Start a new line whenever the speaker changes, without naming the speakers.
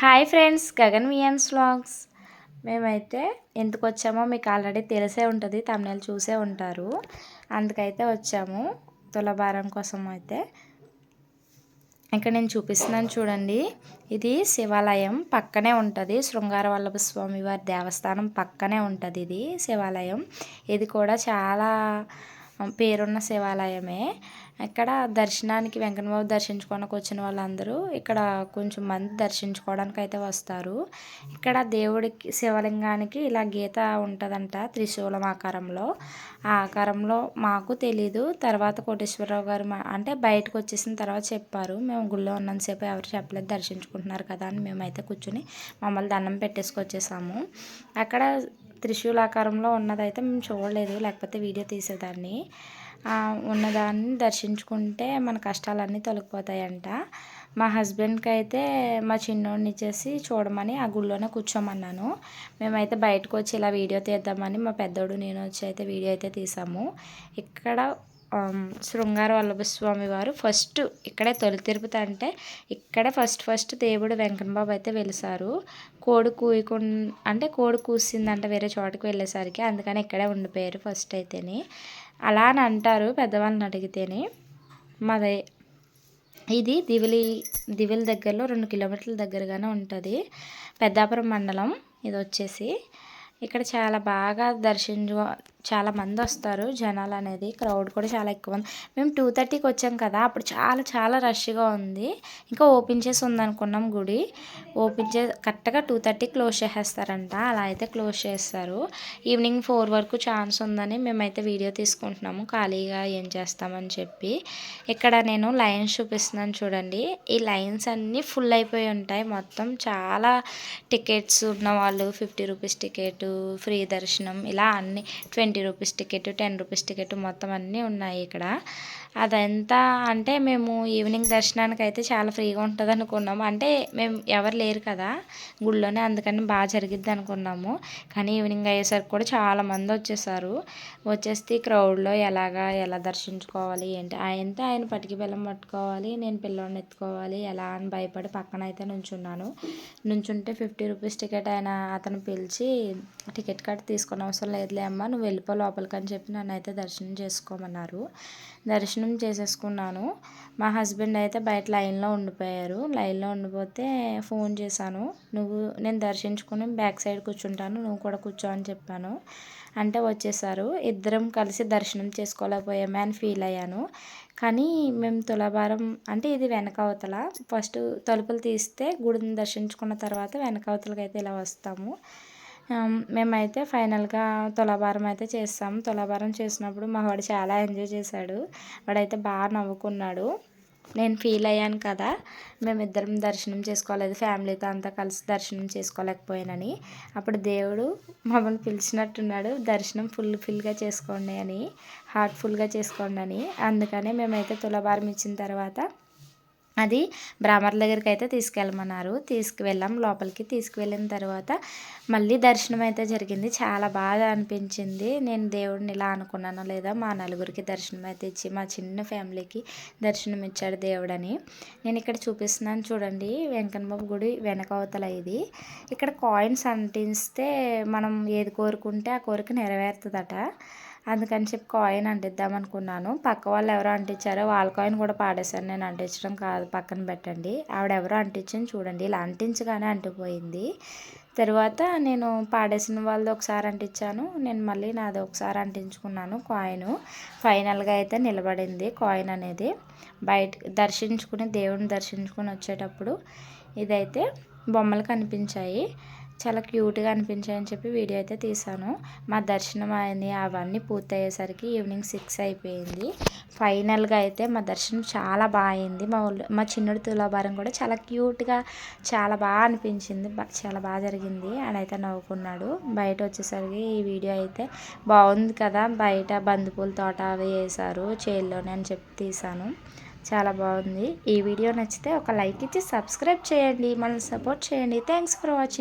Hi friends Gagan వియన్స్ vlogs. మేమైతే ఎందుకు వచ్చామో మీకు ఆల్రెడీ తెలిసే ఉంటుంది తమిళనాడు చూసే ఉంటారు. అందుకైతే వచ్చాము తులభారం కోసం అయితే. ఇక్కడ నేను చూపిస్తున్నాను చూడండి ఇది శివాలయం పక్కనే ఉంటుంది. శృంగార వల్లభ స్వామి వారి దేవస్థానం పక్కనే ఉంటుంది ఇది శివాలయం. ఇది కూడా చాలా పేరున్న శివాలయమే. ఇక్కడ దర్శనానికి వెంకటబాబు దర్శించుకోవడానికి వచ్చిన వాళ్ళందరూ ఇక్కడ కొంచెం మంది దర్శించుకోవడానికి అయితే వస్తారు. ఇక్కడ దేవుడికి శివలింగానికి ఇలా గీత ఉంటుందంట త్రిశూలం ఆకారంలో. ఆ ఆకారంలో మాకు తెలీదు. తర్వాత కోటేశ్వరరావు గారు అంటే బయటకు వచ్చేసిన తర్వాత చెప్పారు. మేము గుళ్ళో ఉన్నంతసేపు ఎవరు చెప్పలేదు దర్శించుకుంటున్నారు కదా అని మేమైతే కూర్చుని మమ్మల్ని దండం పెట్టేసుకొచ్చేసాము. అక్కడ త్రిశూలాకారంలో ఉన్నదైతే మేము చూడలేదు లేకపోతే వీడియో తీసేదాన్ని. ఉన్నదాన్ని దర్శించుకుంటే మన కష్టాలన్నీ తొలగిపోతాయంట. మా హస్బెండ్కి అయితే మా చిన్నోడిని ఇచ్చేసి చూడమని ఆ గుళ్ళోనే కూర్చోమన్నాను. మేమైతే బయటకు వచ్చి ఇలా వీడియో తీద్దామని మా పెద్దోడు నేను వచ్చి అయితే వీడియో అయితే తీసాము. ఇక్కడ శృంగార వల్లభ స్వామి వారు ఫస్ట్ ఇక్కడే తొలి తిరుపతి అంటే ఇక్కడే ఫస్ట్ ఫస్ట్ దేవుడు వెంకటబాబు అయితే వెలిసారు. కోడి కూయకు అంటే కోడి కూసిందంట వేరే చోటకి వెళ్ళేసరికి అందుకని ఇక్కడే ఉండిపోయారు ఫస్ట్ అయితేనే. అలా అని అంటారు పెద్దవాళ్ళని అడిగితేనే. మాది ఇది దివిలి దివిలి దగ్గరలో రెండు కిలోమీటర్ల దగ్గరగానే ఉంటుంది. పెద్దాపురం మండలం ఇది వచ్చేసి. ఇక్కడ చాలా బాగా దర్శించు చాలా మంది వస్తారు జనాలు అనేది క్రౌడ్ కూడా చాలా ఎక్కువ ఉంది మేము టూ థర్టీకి వచ్చాం కదా అప్పుడు చాలా చాలా రష్గా ఉంది. ఇంకా ఓపెన్ చేసి ఉందనుకున్నాం గుడి. ఓపెన్ చే కరెక్ట్గా టూ థర్టీ క్లోజ్ చేసేస్తారంట అలా అయితే క్లోజ్ చేస్తారు. ఈవినింగ్ ఫోర్ వరకు ఛాన్స్ ఉందని మేమైతే వీడియో తీసుకుంటున్నాము ఖాళీగా ఏం చేస్తామని చెప్పి. ఇక్కడ నేను లైన్స్ చూపిస్తున్నాను చూడండి. ఈ లైన్స్ అన్నీ ఫుల్ అయిపోయి ఉంటాయి మొత్తం చాలా టికెట్స్ ఉన్న వాళ్ళు ఫిఫ్టీ రూపీస్ టికెట్ ఫ్రీ దర్శనం ఇలా అన్ని twenty twenty rupees ticket ten rupees ticket మొత్తం అన్నీ ఉన్నాయి ఇక్కడ. అదంతా అంటే మేము ఈవినింగ్ దర్శనానికి అయితే చాలా ఫ్రీగా ఉంటుంది అనుకున్నాము అంటే మేము ఎవరు లేరు కదా గుళ్ళోనే అందుకని బాగా జరిగిద్ది అనుకున్నాము కానీ ఈవినింగ్ అయ్యేసరికి కూడా చాలా మంది వచ్చేసారు. వచ్చేస్తే క్రౌడ్లో ఎలాగా ఎలా దర్శించుకోవాలి ఏంటి ఆయనతో ఆయన పటికి బెల్లం పట్టుకోవాలి నేను పిల్లోని ఎత్తుకోవాలి ఎలా అని భయపడి పక్కన అయితే నుంచున్నాను. నుంచుంటే ఫిఫ్టీ రూపీస్ టికెట్ ఆయన అతను పిలిచి టికెట్ కార్డు తీసుకున్న అవసరం లేదులే అమ్మ నువ్వు వెళ్ళిపో లోపలికి అని చెప్పి నన్ను అయితే దర్శనం చేసుకోమన్నారు. దర్శనం చేసేసుకున్నాను. మా హస్బెండ్ అయితే బయట లైన్లో ఉండిపోయారు. లైన్లో ఉండిపోతే ఫోన్ చేశాను. నువ్వు నేను దర్శించుకుని బ్యాక్ సైడ్ కూర్చుంటాను. నువ్వు కూడా కూర్చో అని చెప్పాను. అంటే వచ్చేసారు. ఇద్దరం కలిసి దర్శనం చేసుకోలేకపోయామే అని ఫీల్ అయ్యాను. కానీ మేము తులాభారం అంటే ఇది వెనక అవతల. ఫస్ట్ తలుపులు తీస్తే గుడిని దర్శించుకున్న తర్వాత వెనక అవతలకి అయితే ఇలా వస్తాము. మేమైతే ఫైనల్గా తులాభారం అయితే చేస్తాము తులాభారం చేసినప్పుడు మా వాడు చాలా ఎంజాయ్ చేశాడు. వాడైతే బాగా నవ్వుకున్నాడు. నేను ఫీల్ అయ్యాను కదా మేమిద్దరం దర్శనం చేసుకోలేదు ఫ్యామిలీతో అంతా కలిసి దర్శనం చేసుకోలేకపోయానని. అప్పుడు దేవుడు మమ్మల్ని పిలిచినట్టున్నాడు దర్శనం ఫుల్ ఫుల్గా చేసుకోండి అని హార్ట్ఫుల్గా చేసుకోండి అని. అందుకనే మేమైతే తులభారం ఇచ్చిన తర్వాత అది బ్రాహ్మణుల దగ్గరికి అయితే తీసుకెళ్ళమన్నారు. తీసుకువెళ్ళాం. లోపలికి తీసుకువెళ్ళిన తర్వాత మళ్ళీ దర్శనం అయితే జరిగింది. చాలా బాగా అనిపించింది. నేను దేవుడిని ఇలా అనుకున్నానో లేదా మా నలుగురికి దర్శనం అయితే ఇచ్చి మా చిన్న ఫ్యామిలీకి దర్శనం ఇచ్చాడు దేవుడని. నేను ఇక్కడ చూపిస్తున్నాను చూడండి. వెంకన్నబాబు గుడి వెనకవతల ఇది. ఇక్కడ కాయిన్స్ అంటిస్తే మనం ఏది కోరుకుంటే ఆ కోరిక నెరవేరుతుందట. అందుకని చెప్పి కాయిన్ అంటిద్దాం అనుకున్నాను. పక్క వాళ్ళు ఎవరో అంటించారో వాళ్ళ కాయిన్ కూడా పాడేశాను. నేను అంటించడం కాదు పక్కన పెట్టండి. ఆవిడ ఎవరో అంటించింది చూడండి. ఇలా అంటించగానే అంటిపోయింది. తర్వాత నేను పాడేసిన వాళ్ళది ఒకసారి అంటించాను. నేను మళ్ళీ నాది ఒకసారి అంటించుకున్నాను కాయిన్. ఫైనల్గా అయితే నిలబడింది కాయిన్ అనేది. బయట దర్శించుకుని దేవుని దర్శించుకుని వచ్చేటప్పుడు ఇదైతే బొమ్మలు కనిపించాయి. చాలా క్యూట్గా అనిపించాయని చెప్పి వీడియో అయితే తీసాను మా దర్శనం అయింది. అవన్నీ పూర్తయ్యేసరికి ఈవినింగ్ సిక్స్ అయిపోయింది. ఫైనల్గా అయితే మా దర్శనం చాలా బాగా అయింది. మా మా చిన్నడు తులాభారం కూడా చాలా క్యూట్గా చాలా బాగా అనిపించింది. చాలా బాగా జరిగింది. అని అయితే నవ్వుకున్నాడు. బయట వచ్చేసరికి ఈ వీడియో అయితే బాగుంది కదా. బయట బంతిపూల తోట అవి వేసారు చేల్లోనే అని చెప్పి తీసాను చాలా బాగుంది. ఈ వీడియో నచ్చితే ఒక లైక్ ఇచ్చి సబ్స్క్రైబ్ చేయండి. మనల్ని సపోర్ట్ చేయండి. Thanks for watching.